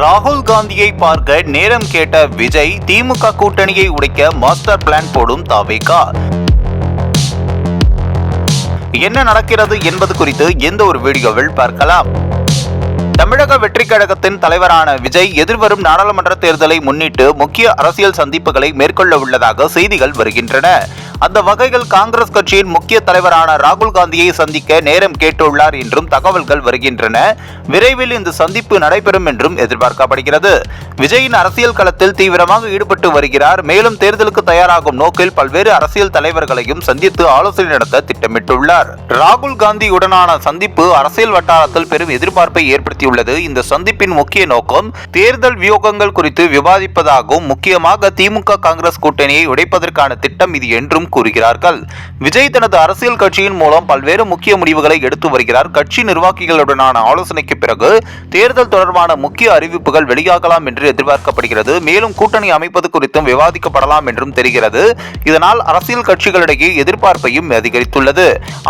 ராகுல் காந்தியை பார்க்க நேரம் கேட்ட விஜய் திமுக கூட்டணியை உடைக்க மாஸ்டர் பிளான் போடும் தாவேகா. என்ன நடக்கிறது என்பது குறித்து எந்த ஒரு வீடியோவில் பார்க்கலாம். தமிழக வெற்றி கழகத்தின் தலைவரான விஜய் எதிர்வரும் நாடாளுமன்ற தேர்தலை முன்னிட்டு முக்கிய அரசியல் சந்திப்புகளை மேற்கொள்ள உள்ளதாக செய்திகள் வருகின்றன. அந்த வகையில் காங்கிரஸ் கட்சியின் முக்கிய தலைவரான ராகுல் காந்தியை சந்திக்க நேரம் கேட்டுள்ளார் என்றும் தகவல்கள் வருகின்றன. விரைவில் இந்த சந்திப்பு நடைபெறும் என்றும் எதிர்பார்க்கப்படுகிறது. விஜயின் அரசியல் களத்தில் தீவிரமாக ஈடுபட்டு வருகிறார். மேலும் தேர்தலுக்கு தயாராகும் நோக்கில் பல்வேறு அரசியல் தலைவர்களையும் சந்தித்து ஆலோசனை நடத்த திட்டமிட்டுள்ளார். ராகுல் காந்தியுடனான சந்திப்பு அரசியல் வட்டாரத்தில் பெரும் எதிர்பார்ப்பை ஏற்படுத்தி ஏற்படுத்தியுள்ளது இந்த சந்திப்பின் முக்கிய நோக்கம் தேர்தல் வியூகங்கள் குறித்து விவாதிப்பதாகவும் முக்கியமாக திமுக காங்கிரஸ் கூட்டணியை உடைப்பதற்கான திட்டம் இது என்றும் கூறுகிறார்கள். விஜய் தனது அரசியல் கட்சியின் மூலம் பல்வேறு முக்கிய முடிவுகளை எடுத்து வருகிறார். கட்சி நிர்வாகிகளுடனான ஆலோசனைக்கு பிறகு தேர்தல் தொடர்பான முக்கிய அறிவிப்புகள் வெளியாகலாம் என்று எதிர்பார்க்கப்படுகிறது. மேலும் கூட்டணி அமைப்பது குறித்தும் விவாதிக்கப்படலாம் என்றும் தெரிகிறது. இதனால் அரசியல் கட்சிகளிடையே எதிர்பார்ப்பையும் அதிகரித்துள்ளது.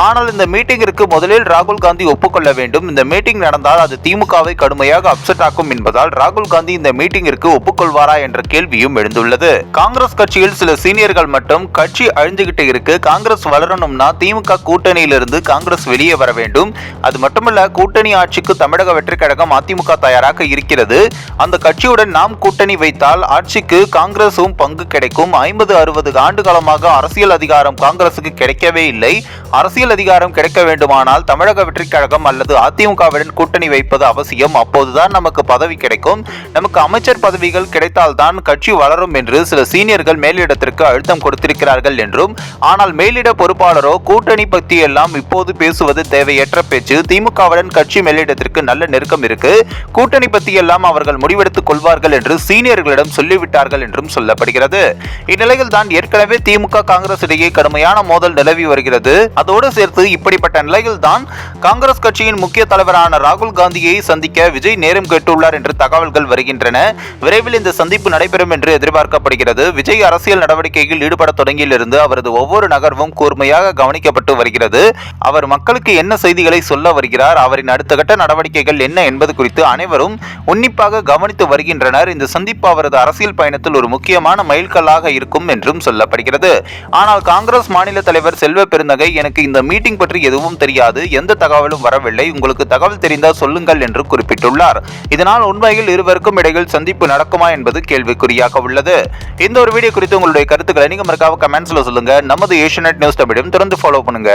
ஆனால் இந்த மீட்டிங்கிற்கு முதலில் ராகுல் காந்தி ஒப்புக்கொள்ள வேண்டும். இந்த மீட்டிங் நடந்தால் அது திமுக திமுகவை கடுமையாக அப்செட் ஆக்கும் என்பதால் ராகுல் காந்தி இந்த மீட்டிங்கிற்கு ஒப்புக்கொள்வாரா என்ற கேள்வியும் எழுந்துள்ளது. காங்கிரஸ் கட்சியில் சில சீனியர்கள் மட்டும் கட்சி அழிஞ்சுகிட்டு இருக்கு. காங்கிரஸ் வளரணும்னா திமுக கூட்டணியிலிருந்து காங்கிரஸ் வெளியே வர வேண்டும். அது மட்டுமல்ல கூட்டணி ஆட்சிக்கு தமிழக வெற்றி கழகம் அதிமுக தயாராக இருக்கிறது. அந்த கட்சியுடன் நாம் கூட்டணி வைத்தால் ஆட்சிக்கு காங்கிரசும் பங்கு கிடைக்கும். ஐம்பது அறுபது ஆண்டு காலமாக அரசியல் அதிகாரம் காங்கிரசுக்கு கிடைக்கவே இல்லை. அரசியல் அதிகாரம் கிடைக்க வேண்டுமானால் தமிழக வெற்றி கழகம் அல்லது அதிமுகவுடன் கூட்டணி வைப்பது அவசியம். அப்போதுதான் நமக்கு பதவி கிடைக்கும். நமக்கு அமைச்சர் பதவிகள் கிடைத்தால்தான் கட்சி வளரும் என்று சில சீனியர்கள் மேலிடத்திற்கு அழுத்தம் கொடுத்திருக்கிறார்கள் என்றும் ஆனால் மேலிட பொறுப்பாளரோ கூட்டணி பற்றி எல்லாம் இப்போது பேசுவது தேவையற்ற பேச்சு. திமுகவுடன் கட்சி மேலிடத்திற்கு நல்ல நெருக்கம் இருக்கு. கூட்டணி பற்றி எல்லாம் அவர்கள் முடிவெடுத்துக் கொள்வார்கள் என்று சீனியர்களிடம் சொல்லிவிட்டார்கள் என்றும் சொல்லப்படுகிறது. இந்நிலையில் தான் ஏற்கனவே திமுக காங்கிரஸ் இடையே கடுமையான மோதல் நிலவி வருகிறது. அதோடு சேர்த்து இப்படிப்பட்ட நிலையில் தான் காங்கிரஸ் கட்சியின் முக்கிய தலைவரான ராகுல் காந்தியை சந்திக்க விஜய் நேரம் கேட்டுள்ளார் என்று தகவல்கள் வருகின்றன. விரைவில் இந்த சந்திப்பு நடைபெறும் என்று எதிர்பார்க்கப்படுகிறது. விஜய் அரசியல் நடவடிக்கையில் ஈடுபட தொடங்கியிலிருந்து அவரது ஒவ்வொரு நகர்வும் கூர்மையாக கவனிக்கப்பட்டு வருகிறது. அவர் மக்களுக்கு என்ன செய்திகளை சொல்ல வருகிறார் அவரின் அடுத்த கட்ட நடவடிக்கைகள் என்ன என்பது குறித்து அனைவரும் உன்னிப்பாக கவனித்து வருகின்றனர். இந்த சந்திப்பு அவரது அரசியல் பயணத்தில் ஒரு முக்கியமான மைல்கல்லாக இருக்கும் என்றும் சொல்லப்படுகிறது. ஆனால் காங்கிரஸ் மாநில தலைவர் செல்வ பெருந்தகை எனக்கு இந்த மீட்டிங் பற்றி எதுவும் தெரியாது எந்த தகவலும் வரவில்லை. உங்களுக்கு தகவல் தெரிந்தால் சொல்லுங்கள் என்று என்று குறிப்பிட்டுள்ளார். இதனால் உண்மையில் இருவருக்கும் இடையில் சந்திப்பு நடக்குமா என்பது கேள்விக்குறியாக உள்ளது. இந்த ஒரு வீடியோ குறித்து உங்களுடைய கருத்துக்களை நீங்க மறக்காம கமெண்ட்ஸ்ல சொல்லுங்க. நமது ஏஷியநெட் நியூஸ் தமிழும் தொடர்ந்து ஃபாலோ பண்ணுங்க.